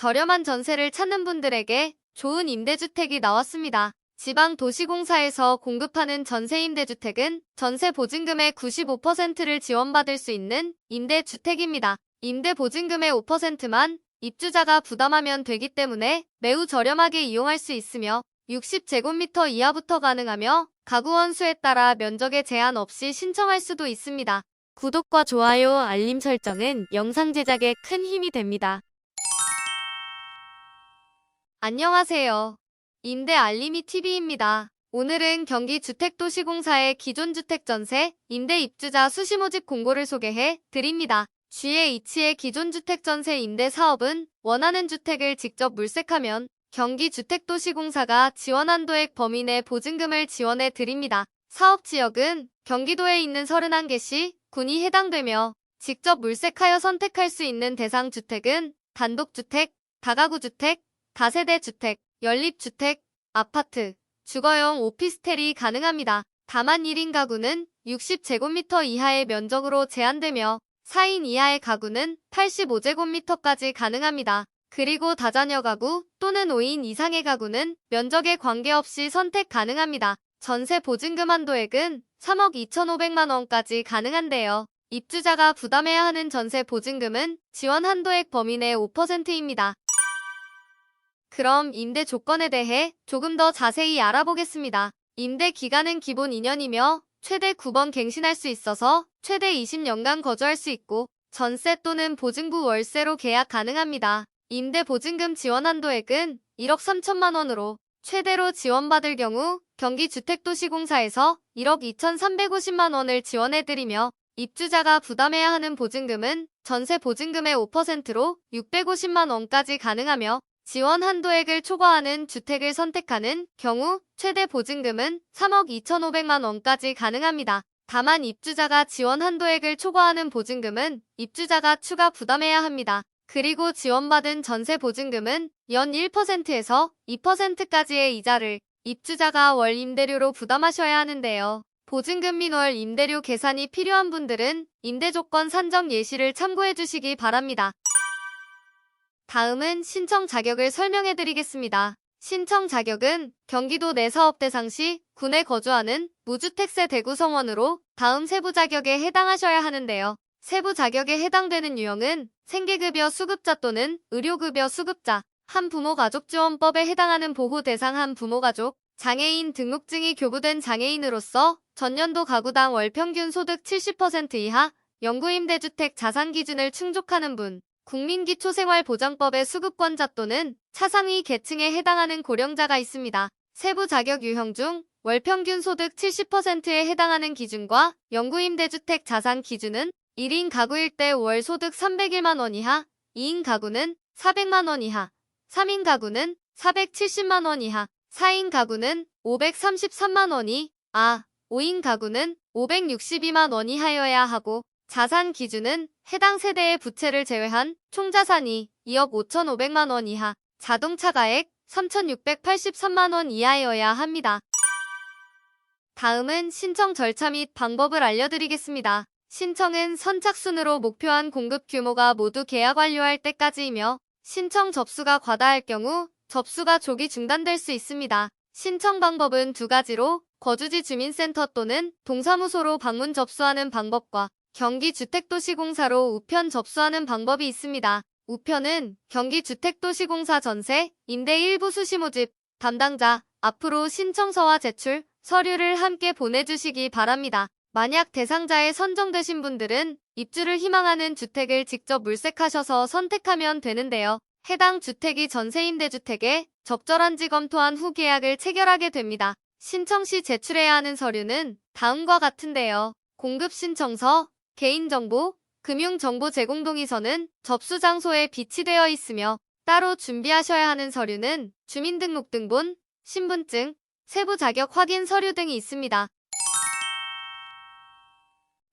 저렴한 전세를 찾는 분들에게 좋은 임대주택이 나왔습니다. 지방 도시공사에서 공급하는 전세 임대주택은 전세 보증금의 95%를 지원받을 수 있는 임대주택입니다. 임대 보증금의 5%만 입주자가 부담하면 되기 때문에 매우 저렴하게 이용할 수 있으며 60제곱미터 이하부터 가능하며 가구 원수에 따라 면적에 제한 없이 신청할 수도 있습니다. 구독과 좋아요, 알림 설정은 영상 제작에 큰 힘이 됩니다. 안녕하세요. 임대 알림이 TV입니다. 오늘은 경기 주택도시공사의 기존 주택 전세, 임대 입주자 수시 모집 공고를 소개해 드립니다. GH의 기존 주택 전세 임대 사업은 원하는 주택을 직접 물색하면 경기 주택도시공사가 지원한 도액 범위 내 보증금을 지원해 드립니다. 사업 지역은 경기도에 있는 31개시, 군이 해당되며 직접 물색하여 선택할 수 있는 대상 주택은 단독주택, 다가구주택, 다세대 주택, 연립주택, 아파트, 주거용 오피스텔이 가능합니다. 다만 1인 가구는 60제곱미터 이하의 면적으로 제한되며 4인 이하의 가구는 85제곱미터까지 가능합니다. 그리고 다자녀 가구 또는 5인 이상의 가구는 면적에 관계없이 선택 가능합니다. 전세 보증금 한도액은 3억 2,500만 원까지 가능한데요. 입주자가 부담해야 하는 전세 보증금은 지원 한도액 범위 내 5%입니다. 그럼 임대 조건에 대해 조금 더 자세히 알아보겠습니다. 임대 기간은 기본 2년이며 최대 9번 갱신할 수 있어서 최대 20년간 거주할 수 있고 전세 또는 보증부 월세로 계약 가능합니다. 임대 보증금 지원 한도액은 1억 3천만 원으로 최대로 지원받을 경우 경기주택도시공사에서 1억 2,350만 원을 지원해드리며 입주자가 부담해야 하는 보증금은 전세 보증금의 5%로 650만 원까지 가능하며 지원 한도액을 초과하는 주택을 선택하는 경우 최대 보증금은 3억 2,500만 원까지 가능합니다. 다만 입주자가 지원 한도액을 초과하는 보증금은 입주자가 추가 부담해야 합니다. 그리고 지원받은 전세 보증금은 연 1%에서 2%까지의 이자를 입주자가 월 임대료로 부담하셔야 하는데요. 보증금 및월 임대료 계산이 필요한 분들은 임대 조건 산정 예시를 참고해 주시기 바랍니다. 다음은 신청 자격을 설명해 드리겠습니다. 신청 자격은 경기도 내 사업 대상 시 군에 거주하는 무주택세 대구 성원으로 다음 세부 자격에 해당하셔야 하는데요. 세부 자격에 해당되는 유형은 생계급여 수급자 또는 의료급여 수급자, 한부모가족지원법에 해당하는 보호 대상 한부모가족, 장애인 등록증이 교부된 장애인으로서 전년도 가구당 월 평균 소득 70% 이하, 영구임대주택 자산 기준을 충족하는 분, 국민기초생활보장법의 수급권자 또는 차상위 계층에 해당하는 고령자가 있습니다. 세부 자격 유형 중 월평균 소득 70%에 해당하는 기준과 영구임대주택 자산 기준은 1인 가구일 때 월 소득 301만 원 이하, 2인 가구는 400만 원 이하, 3인 가구는 470만 원 이하, 4인 가구는 533만 원이, 아, 5인 가구는 562만 원 이 하여야 하고, 자산 기준은 해당 세대의 부채를 제외한 총자산이 2억 5,500만 원 이하, 자동차 가액 3,683만 원 이하여야 합니다. 다음은 신청 절차 및 방법을 알려드리겠습니다. 신청은 선착순으로 목표한 공급 규모가 모두 계약 완료할 때까지이며 신청 접수가 과다할 경우 접수가 조기 중단될 수 있습니다. 신청 방법은 두 가지로 거주지 주민센터 또는 동사무소로 방문 접수하는 방법과 경기주택도시공사로 우편 접수하는 방법이 있습니다. 우편은 경기주택도시공사 전세, 임대 일부 수시 모집, 담당자, 앞으로 신청서와 제출, 서류를 함께 보내주시기 바랍니다. 만약 대상자에 선정되신 분들은 입주를 희망하는 주택을 직접 물색하셔서 선택하면 되는데요. 해당 주택이 전세임대주택에 적절한지 검토한 후 계약을 체결하게 됩니다. 신청 시 제출해야 하는 서류는 다음과 같은데요. 공급신청서, 개인정보, 금융정보 제공 동의서는 접수 장소에 비치되어 있으며 따로 준비하셔야 하는 서류는 주민등록등본, 신분증, 세부 자격 확인 서류 등이 있습니다.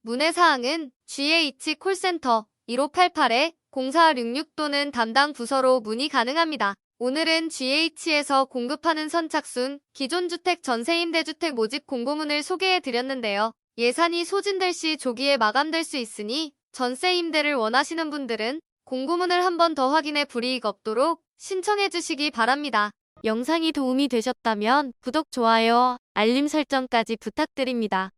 문의사항은 GH 콜센터 1588-0466 또는 담당 부서로 문의 가능합니다. 오늘은 GH에서 공급하는 선착순, 기존 주택 전세임대주택 모집 공고문을 소개해 드렸는데요. 예산이 소진될 시 조기에 마감될 수 있으니 전세 임대를 원하시는 분들은 공고문을 한 번 더 확인해 불이익 없도록 신청해 주시기 바랍니다. 영상이 도움이 되셨다면 구독, 좋아요, 알림 설정까지 부탁드립니다.